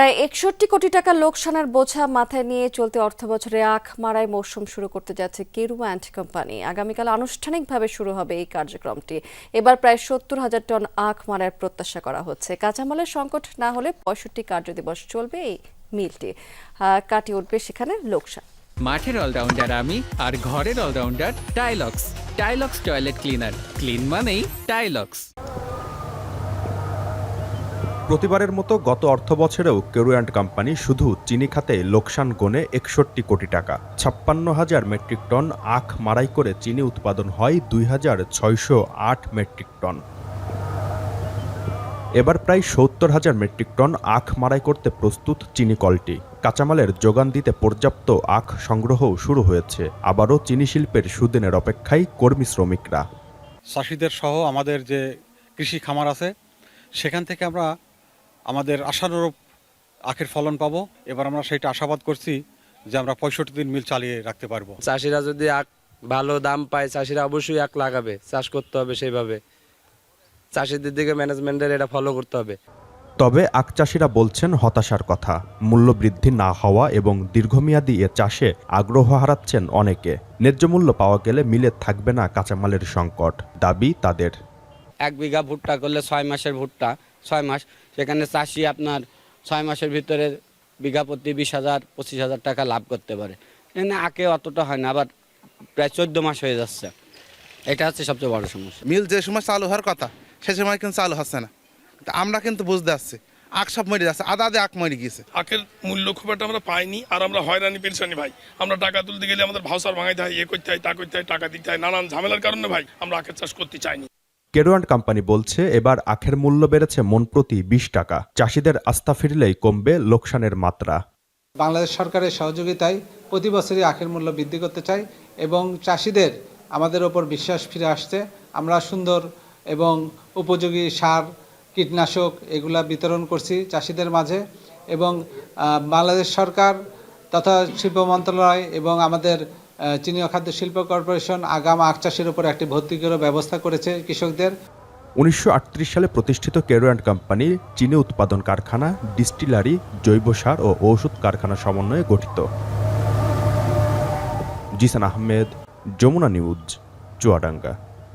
প্রায় একষট্টি কোটি টাকা লোকসানের বোঝা মাথায় নিয়ে চলতি অর্থবছরে আখ মারাই মৌসুম শুরু করতে যাচ্ছে কেরু অ্যান্ড কোম্পানি। আগামীকাল আনুষ্ঠানিকভাবে শুরু হবে এই কার্যক্রমটি। এবার প্রায় সত্তর হাজার টন আখ মারার প্রত্যাশা করা হচ্ছে। কাঁচামালের সংকট না হলে পঁয়ষট্টি কার্যদিবস চলবে এই মিলটি। কাটিয়ে উঠবে সেখানে লোকসান। মাঠের অলরাউন্ডার আমি আর ঘরের allrounder Tilex. Tilex toilet cleaner. Clean মানেই টাইলক্স। প্রতিবারের মতো গত অর্থবছরেও কেরু অ্যান্ড কোম্পানি শুধু চিনি খাতে লোকসান গনে একষট্টি কোটি টাকা। ছাপ্পান্ন হাজার মেট্রিক টন আখ মারাই করে চিনি উৎপাদন হয় দুই হাজার ছয়শো আট মেট্রিক টন। এবার প্রায় সত্তর হাজার মেট্রিক টন আখ মারাই করতে প্রস্তুত চিনি কলটি। কাঁচামালের যোগান দিতে পর্যাপ্ত আখ সংগ্রহও শুরু হয়েছে। আবারও চিনি শিল্পের সুদিনের অপেক্ষায় কর্মী শ্রমিকরা। চাষিদের সহ আমাদের যে কৃষি খামার আছে, সেখান থেকে আমরা আমাদের আশানুরূপ আখের ফলন পাবো। এবার আমরা সেটা আশাবাদ করছি যে আমরা পঁয়ষট্টি দিন মিল চালিয়ে রাখতে পারব। চাষিরা যদি আখ ভালো দাম পায় চাষিরা অবশ্যই আখ লাগাবে। চাষ করতে হবে সেইভাবে। চাষিদের দিকে ম্যানেজমেন্টের এটা ফলো করতে হবে। তবে আখ চাষিরা বলছেন হতাশার কথা। মূল্যবৃদ্ধি না হওয়া এবং দীর্ঘমেয়াদী এ চাষে আগ্রহ হারাচ্ছেন অনেকে। ন্যায্য মূল্য পাওয়া গেলে মিলে থাকবে না কাঁচামালের সংকট। দাবি তাদের। এক বিঘা ভুট্টা করলে ছয় মাসের ভুট্টা। ছয় মাস সেখানে চাষি আপনার ছয় মাসের ভিতরে বিঘা প্রতি বিশ হাজার পঁচিশ হাজার টাকা লাভ করতে পারে। এখানে আঁকে অতটা হয় না আবার প্রায় চোদ্দ মাস হয়ে যাচ্ছে। এটা হচ্ছে সবচেয়ে বড় সমস্যা। মিল যে সময় চালু হওয়ার কথা সে সময় কিন্তু চালু হচ্ছে না। তা আমরা কিন্তু বুঝতে পারছি আখ সব মরে যাচ্ছে আদা আদে আখ মরে গিয়েছে। আখের মূল্য খুব একটা আমরা পাইনি আর আমরা হয়রানি পেরেছানি ভাই। আমরা টাকা তুলতে গেলে আমাদের ভাউসার ভাঙাইতে হয় এ করতে হয় তা করতে হয় টাকা দিতে হয় নানান ঝামেলার কারণে ভাই আমরা আখের চাষ করতে চাইনি। কেরু অ্যান্ড কোম্পানি বলছে, এবার আখের মূল্য বেড়েছে মন প্রতি বিশ টাকা। চাষিদের আস্থা ফিরলেই কমবে লোকসানের মাত্রা। বাংলাদেশ সরকারের সহযোগিতায় প্রতি বছরই আখের মূল্য বৃদ্ধি করতে চাই এবং চাষিদের আমাদের ওপর বিশ্বাস ফিরে আসছে। আমরা সুন্দর এবং উপযোগী সার, কীটনাশক এগুলা বিতরণ করছি চাষিদের মাঝে এবং বাংলাদেশ সরকার তথা শিল্প মন্ত্রণালয় এবং আমাদের চিনি খাদ্য শিল্প কর্পোরেশন আগাম আখ চাষের উপর একটি ভর্তুকিরও ব্যবস্থা করেছে কৃষকদের। উনিশশো আটত্রিশ সালে প্রতিষ্ঠিত কেরো অ্যান্ড কোম্পানি চিনি উৎপাদন কারখানা, ডিস্টিলারি, জৈব সার ও ঔষধ কারখানা সমন্বয়ে গঠিত। জিসান আহমেদ, যমুনা নিউজ, চুয়াডাঙ্গা।